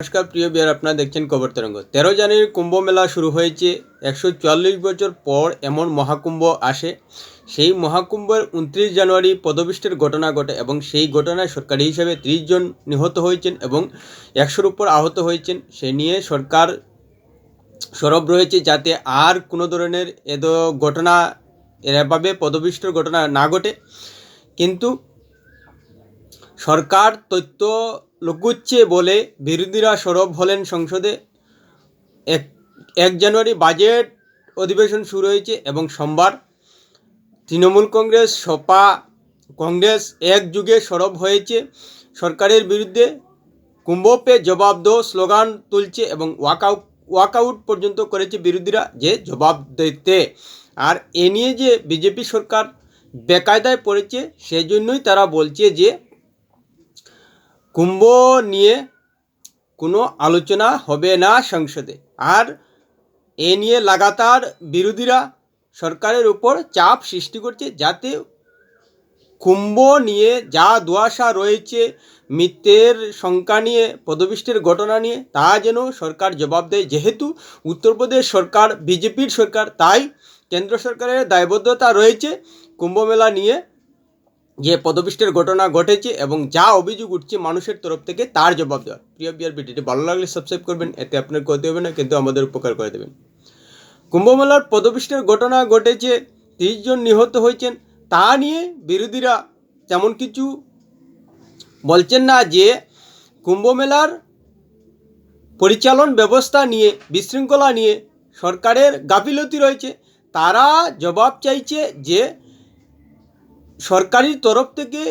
নমস্কার, প্রিয় বিয়ার, আপনারা দেখছেন খবর তরঙ্গ। তেরো জানুয়ারি কুম্ভ মেলা শুরু হয়েছে, একশো চুয়াল্লিশ বছর পর এমন মহাকুম্ভ আসে। সেই মহাকুম্ভের উনত্রিশ জানুয়ারি পদবিষ্টের ঘটনা ঘটে এবং সেই ঘটনায় সরকারি হিসাবে ত্রিশ জন নিহত হয়েছেন এবং একশোর উপর আহত হয়েছেন। সে নিয়ে সরকার সরব রয়েছে যাতে আর কোনো ধরনের এদ ঘটনা এভাবে পদবিষ্টর ঘটনা না ঘটে। কিন্তু সরকার তথ্য লুকুচ্ছে বলে বিরোধীরা সরব হলেন সংসদে। এক এক জানুয়ারি বাজেট অধিবেশন শুরু হয়েছে এবং সোমবার তৃণমূল কংগ্রেস, সপা কংগ্রেস একযুগে সরব হয়েছে। সরকারের বিরুদ্ধে কুম্ভপে জবাব দো স্লোগান তুলছে এবং ওয়াকআউট ওয়াকআউট পর্যন্ত করেছে বিরোধীরা যে জবাব দিতে। আর এ নিয়ে যে বিজেপি সরকার বেকায়দায় পড়েছে, সেজন্যই তারা বলছে যে কুম্ভ নিয়ে কোনো আলোচনা হবে না সংসদে। আর এ নিয়ে লাগাতার বিরোধীরা সরকারের উপর চাপ সৃষ্টি করছে যাতে কুম্ভ নিয়ে যা দুয়াশা রয়েছে মৃত্যের সংখ্যা নিয়ে পদবিষ্টের ঘটনা নিয়ে, তা যেন সরকার জবাব দেয়। যেহেতু উত্তরপ্রদেশ সরকার, বিজেপির সরকার, তাই কেন্দ্র সরকারের দায়বদ্ধতা রয়েছে। কুম্ভমেলা নিয়ে যে পদবিষ্টের ঘটনা ঘটেছে এবং যা অভিযোগ উঠছে মানুষের তরফ থেকে, তার জবাব দেওয়ার প্রিয় বিয়ার ভিডিওটি ভালো লাগলে সাবস্ক্রাইব করবেন, এতে আপনার ক্ষতি হবে না, কিন্তু আমাদের উপকার করে দেবেন। কুম্ভমেলার পদবিষ্টের ঘটনা ঘটেছে, তিরিশ জন নিহত হয়েছেন। তা নিয়ে বিরোধীরা তেমন কিছু বলছেন না যে, কুম্ভমেলার পরিচালন ব্যবস্থা নিয়ে, বিশৃঙ্খলা নিয়ে সরকারের গাফিলতি রয়েছে। তারা জবাব চাইছে যে সরকারি তরফ থেকে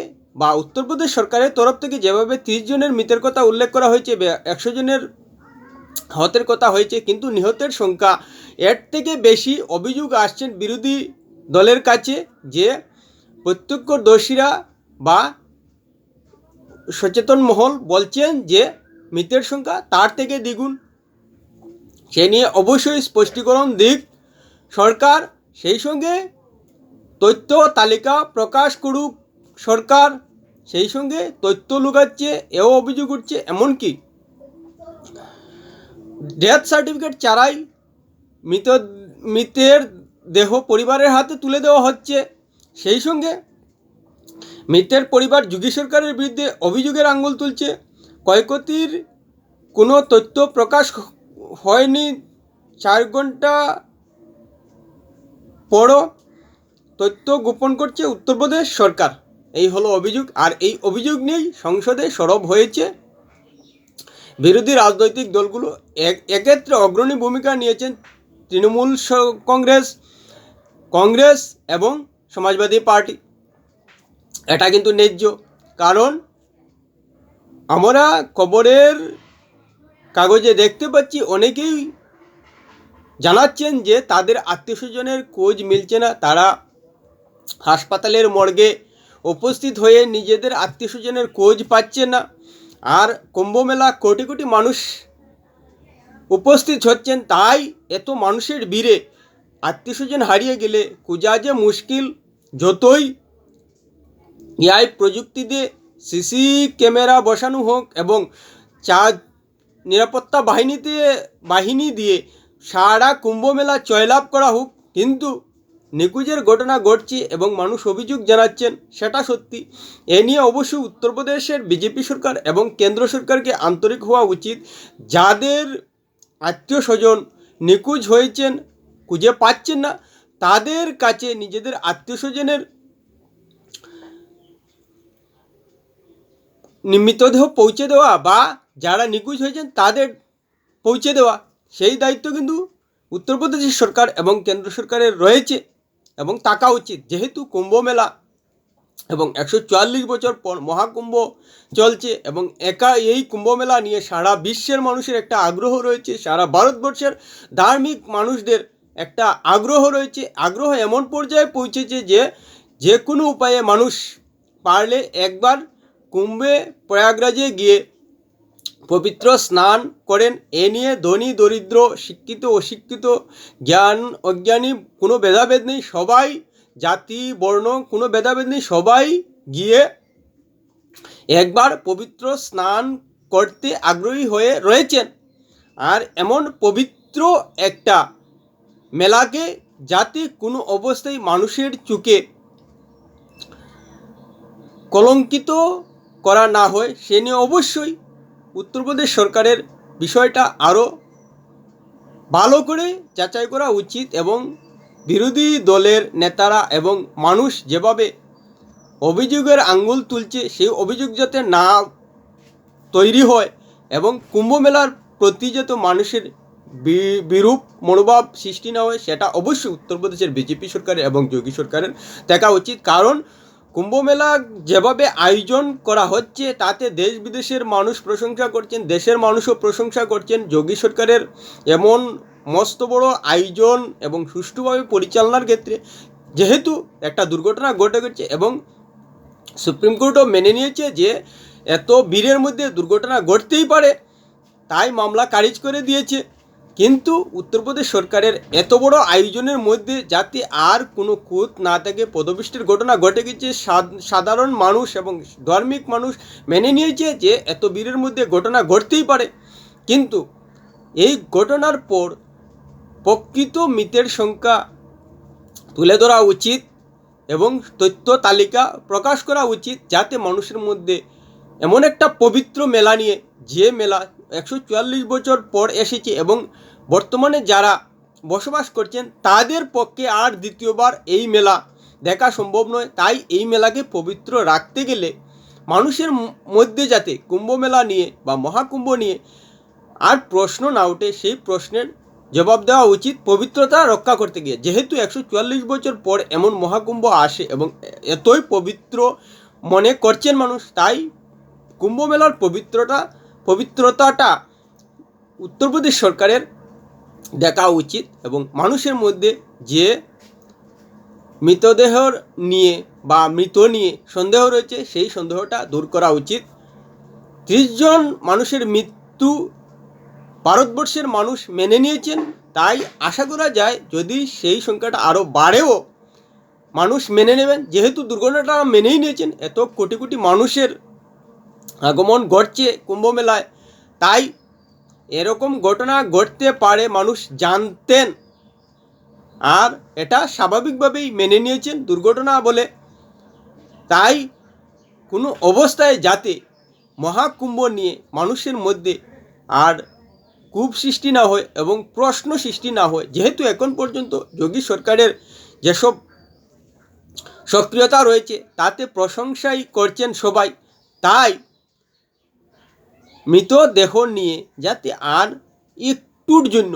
বা উত্তরপ্রদেশ সরকারের তরফ থেকে যেভাবে তিরিশ জনের মৃতের কথা উল্লেখ করা হয়েছে একশো জনের হতের কথা হয়েছে, কিন্তু নিহতের সংখ্যা এর থেকে বেশি অভিযোগ আসছেন বিরোধী দলের কাছে যে প্রত্যক্ষদর্শীরা বা সচেতন মহল বলছেন যে মৃতের সংখ্যা তার থেকে দ্বিগুণ। সে নিয়ে অবশ্যই স্পষ্টীকরণ দিক সরকার। সেই সঙ্গে তথ্য তালিকা প্রকাশ করুক সরকার, সেই সঙ্গে তথ্য লুকাচ্ছে, এও অভিযোগ উঠছে এমনকি ডেথ সার্টিফিকেট ছাড়াই মৃত, মৃতের দেহ পরিবারের হাতে তুলে দেওয়া হচ্ছে। সেই সঙ্গে মৃতের পরিবার যোগী সরকারের বিরুদ্ধে অভিযোগের আঙ্গুল তুলছে। ক্ষয়ক্ষতির কোনো তথ্য প্রকাশ হয়নি। চার ঘণ্টা পরও তথ্য গোপন করছে উত্তরপ্রদেশ সরকার। এই হলো অভিযোগ, আর এই অভিযোগ নিয়েই সংসদে সরব হয়েছে বিরোধী রাজনৈতিক দলগুলো। এক এক্ষেত্রে অগ্রণী ভূমিকা নিয়েছেন তৃণমূল কংগ্রেস কংগ্রেস এবং সমাজবাদী পার্টি। এটা কিন্তু ন্যায্য, কারণ আমরা খবরের কাগজে দেখতে পাচ্ছি, অনেকেই জানাচ্ছেন যে তাদের আত্মীয় স্বজনের খোঁজ মিলছে না, তারা হাসপাতালের মর্গে উপস্থিত হয়ে নিজেদের আত্মীয় স্বজনের খোঁজ পাচ্ছে না। আর কুম্ভমেলা কোটি কোটি মানুষ উপস্থিত হচ্ছেন, তাই এত মানুষের ভিড়ে আত্মীয় স্বজন হারিয়ে গেলে খোঁজা যে মুশকিল। যতই এআই প্রযুক্তি দিয়ে সিসি ক্যামেরা বসানো হোক এবং চা নিরাপত্তা বাহিনীতে, বাহিনী দিয়ে সারা কুম্ভমেলা জয়লাভ করা হোক, কিন্তু নিকুজের ঘটনা ঘটছে এবং মানুষ অভিযোগ জানাচ্ছেন, সেটা সত্যি। এ নিয়ে অবশ্যই উত্তরপ্রদেশের বিজেপি সরকার এবং কেন্দ্র সরকারকে আন্তরিক হওয়া উচিত। যাদের আত্মীয় স্বজন নিকুজ হয়েছেন, খুঁজে পাচ্ছেন না, তাদের কাছে নিজেদের আত্মীয় স্বজনের মৃতদেহ পৌঁছে দেওয়া বা যারা নিখোঁজ হয়েছেন, তাদের পৌঁছে দেওয়া, সেই দায়িত্ব কিন্তু উত্তরপ্রদেশের সরকার এবং কেন্দ্র সরকারের রয়েছে। এবং থাকা উচিত। যেহেতু কুম্ভ মেলা এবং একশো চুয়াল্লিশ বছর পর মহাকুম্ভ চলছে এবং একা এই কুম্ভ মেলা নিয়ে সারা বিশ্বের মানুষের একটা আগ্রহ রয়েছে, সারা ভারতবর্ষের ধার্মিক মানুষদের একটা আগ্রহ রয়েছে। আগ্রহ এমন পর্যায়ে পৌঁছেছে যে যে কোনো উপায়ে মানুষ পারলে একবার কুম্ভে প্রয়াগরাজে গিয়ে পবিত্র স্নান করেন। এ নিয়ে ধনী, দরিদ্র, শিক্ষিত, অশিক্ষিত, জ্ঞান, অজ্ঞানী কোনো ভেদাভেদ নেই। সবাই জাতি, বর্ণ কোনো ভেদাভেদ নেই। সবাই গিয়ে একবার পবিত্র স্নান করতে আগ্রহী হয়ে রয়েছেন। আর এমন পবিত্র একটা মেলাকে যাতে কোনো অবস্থায় মানুষের চুকে কলঙ্কিত করা না হয়, সে নিয়ে অবশ্যই উত্তরপ্রদেশ সরকারের বিষয়টা আরও ভালো করে যাচাই করা উচিত এবং বিরোধী দলের নেতারা এবং মানুষ যেভাবে অভিযোগের আঙ্গুল তুলছে, সেই অভিযোগ যাতে না তৈরি হয় এবং কুম্ভ মেলার প্রতি যাতে মানুষের বিরূপ মনোভাব সৃষ্টি না হয়, সেটা অবশ্যই উত্তরপ্রদেশের বিজেপি সরকারের এবং যোগী সরকারের দেখা উচিত। কারণ কুম্ভ মেলা যেভাবে আয়োজন করা হচ্ছে, তাতে দেশ বিদেশের মানুষ প্রশংসা করছেন, দেশের মানুষও প্রশংসা করছেন। যোগী সরকারের এমন মস্ত বড় আয়োজন এবং সুষ্ঠুভাবে পরিচালনার ক্ষেত্রে যেহেতু একটা দুর্ঘটনা ঘটে গেছে এবং সুপ্রিম কোর্টও মেনে নিয়েছে যে, এত ভিড়ের মধ্যে দুর্ঘটনা ঘটতেই পারে, তাই মামলা খারিজ করে দিয়েছে। কিন্তু উত্তরপ্রদেশ সরকারের এত বড় আয়োজনের মধ্যে যাতে আর কোনো খুঁত না থাকে পদবৃষ্টির ঘটনা ঘটে গেছে সাধারণ মানুষ এবং ধার্মিক মানুষ মেনে নিয়েছে যে এত বীরের মধ্যে ঘটনা ঘটতেই পারে। কিন্তু এই ঘটনার পর প্রকৃত মৃতের সংখ্যা তুলে ধরা উচিত এবং তথ্য তালিকা প্রকাশ করা উচিত যাতে মানুষের মধ্যে এমন একটা পবিত্র মেলা নিয়ে যে মেলা একশো চুয়াল্লিশ বছর পর এসেছে এবং বর্তমানে যারা বসবাস করছেন, তাদের পক্ষে আর দ্বিতীয়বার এই মেলা দেখা সম্ভব নয়। তাই এই মেলাকে পবিত্র রাখতে গেলে মানুষের মধ্যে যাতে কুম্ভ মেলা নিয়ে বা মহাকুম্ভ নিয়ে আর প্রশ্ন না ওঠে, সেই প্রশ্নের জবাব দেওয়া উচিত পবিত্রতা রক্ষা করতে গিয়ে। যেহেতু একশো চুয়াল্লিশ বছর পর এমন মহাকুম্ভ আসে এবং এতই পবিত্র মনে করছেন মানুষ, তাই কুম্ভ মেলার পবিত্রতা পবিত্রতাটা উত্তরপ্রদেশ সরকারের দেখা উচিত এবং মানুষের মধ্যে যে মৃতদেহর নিয়ে বা মৃত নিয়ে সন্দেহ রয়েছে, সেই সন্দেহটা দূর করা উচিত। ত্রিশ জন মানুষের মৃত্যু ভারতবর্ষের মানুষ মেনে নিয়েছেন, তাই আশা করা যায় যদি সেই সংখ্যাটা আরও বাড়েও মানুষ মেনে নেবেন। যেহেতু দুর্ঘটনাটা মেনেই নিয়েছেন, এত কোটি কোটি মানুষের আগমন ঘটছে কুম্ভ মেলায় তাই এরকম ঘটনা ঘটতে পারে মানুষ জানতেন। আর এটা স্বাভাবিকভাবেই মেনে নিয়েছেন দুর্ঘটনা বলে। তাই কোনো অবস্থায় যাতে মহাকুম্ভ নিয়ে মানুষের মধ্যে আর কূপ সৃষ্টি না হয় এবং প্রশ্ন সৃষ্টি না হয়, যেহেতু এখন পর্যন্ত যোগী সরকারের যেসব সক্রিয়তা রয়েছে, তাতে প্রশংসাই করছেন সবাই। তাই মৃতদেহ নিয়ে যাতে আর একটুর জন্য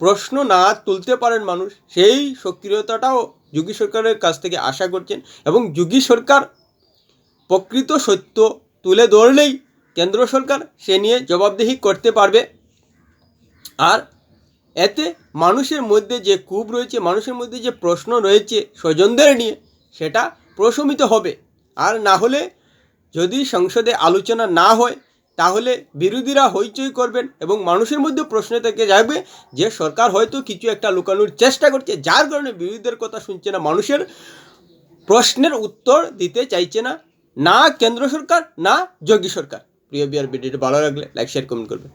প্রশ্ন না তুলতে পারেন মানুষ, সেই সক্রিয়তাটাও যোগী সরকারের কাছ থেকে আশা করছেন এবং যোগী সরকার প্রকৃত সত্য তুলে ধরলেই কেন্দ্র সরকার সে নিয়ে জবাবদিহি করতে পারবে। আর এতে মানুষের মধ্যে যে কূপ রয়েছে, মানুষের মধ্যে যে প্রশ্ন রয়েছে স্বজনদের নিয়ে, সেটা প্রশমিত হবে। আর না হলে যদি সংসদে আলোচনা না হয় তাহলে বিরোধীরা হইচই করবেন এবং মানুষের মধ্যে প্রশ্ন থেকে যাবে যে সরকার হয়তো কিছু একটা লুকানোর চেষ্টা করছে, যার কারণে বিরোধীদের কথা শুনছে না, মানুষের প্রশ্নের উত্তর দিতে চাইছে না না কেন্দ্র সরকার, না যোগী সরকার। প্রিয় বিয়ার ভিডিওটি ভালো লাগলে লাইক শেয়ার কমেন্ট করবে